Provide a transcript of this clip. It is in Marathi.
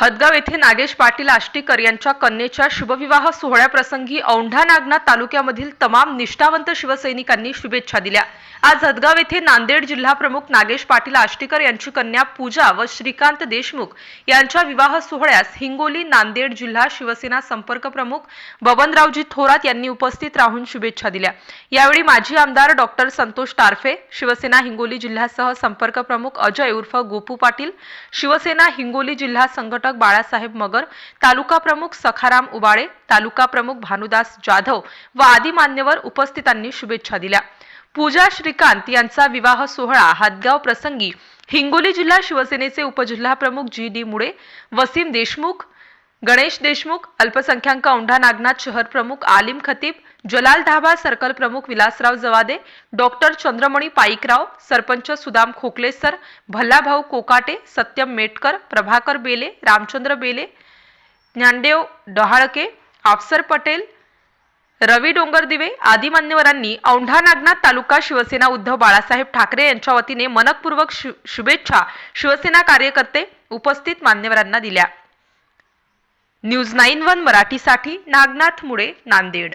हदगाव येथे नागेश पाटील आष्टीकर यांच्या कन्येच्या शुभविवाह सोहळ्याप्रसंगी औंढा नागनाथ तालुक्यामधील तमाम निष्ठावंत शिवसैनिकांनी शुभेच्छा दिल्या. आज हदगाव येथे नांदेड जिल्हा प्रमुख नागेश पाटील आष्टीकर यांची कन्या पूजा व श्रीकांत देशमुख यांच्या विवाह सोहळ्यास हिंगोली नांदेड जिल्हा शिवसेना संपर्क प्रमुख बबनरावजी थोरात यांनी उपस्थित राहून शुभेच्छा दिल्या. यावेळी माजी आमदार डॉक्टर संतोष टारफे शिवसेना हिंगोली जिल्ह्यासह संपर्क प्रमुख अजय उर्फ गोपू पाटील शिवसेना हिंगोली जिल्हा संघटक बाळासाहेब मगर तालुका प्रमुख सखाराम उबाळे तालुका प्रमुख भानुदास जाधव व आदी मान्यवर उपस्थितांनी शुभेच्छा दिल्या. पूजा श्रीकांत यांचा विवाह सोहळा हादगाव प्रसंगी हिंगोली जिल्हा शिवसेनेचे उपजिल्हा प्रमुख जी डी मुळे वसीम देशमुख गणेश देशमुख अल्पसंख्याक औंढा नागनाथ शहर प्रमुख आलिम खतीब जलाल ढाबा सर्कल प्रमुख विलासराव जवादे डॉक्टर चंद्रमणी पाईकराव सरपंच सुदाम खोकलेसर भल्लाभाऊ कोकाटे सत्यम मेटकर प्रभाकर बेले रामचंद्र बेले ज्ञानदेव डहाळके अफसर पटेल रवी डोंगरदिवे आदी मान्यवरांनी औंढा नागनाथ तालुका शिवसेना उद्धव बाळासाहेब ठाकरे यांच्या वतीने मनकपूर्वक शु शुभेच्छा शिवसेना कार्यकर्ते उपस्थित मान्यवरांना दिल्या. न्यूज नाईन वन मराठीसाठी नागनाथ मुळे नांदेड.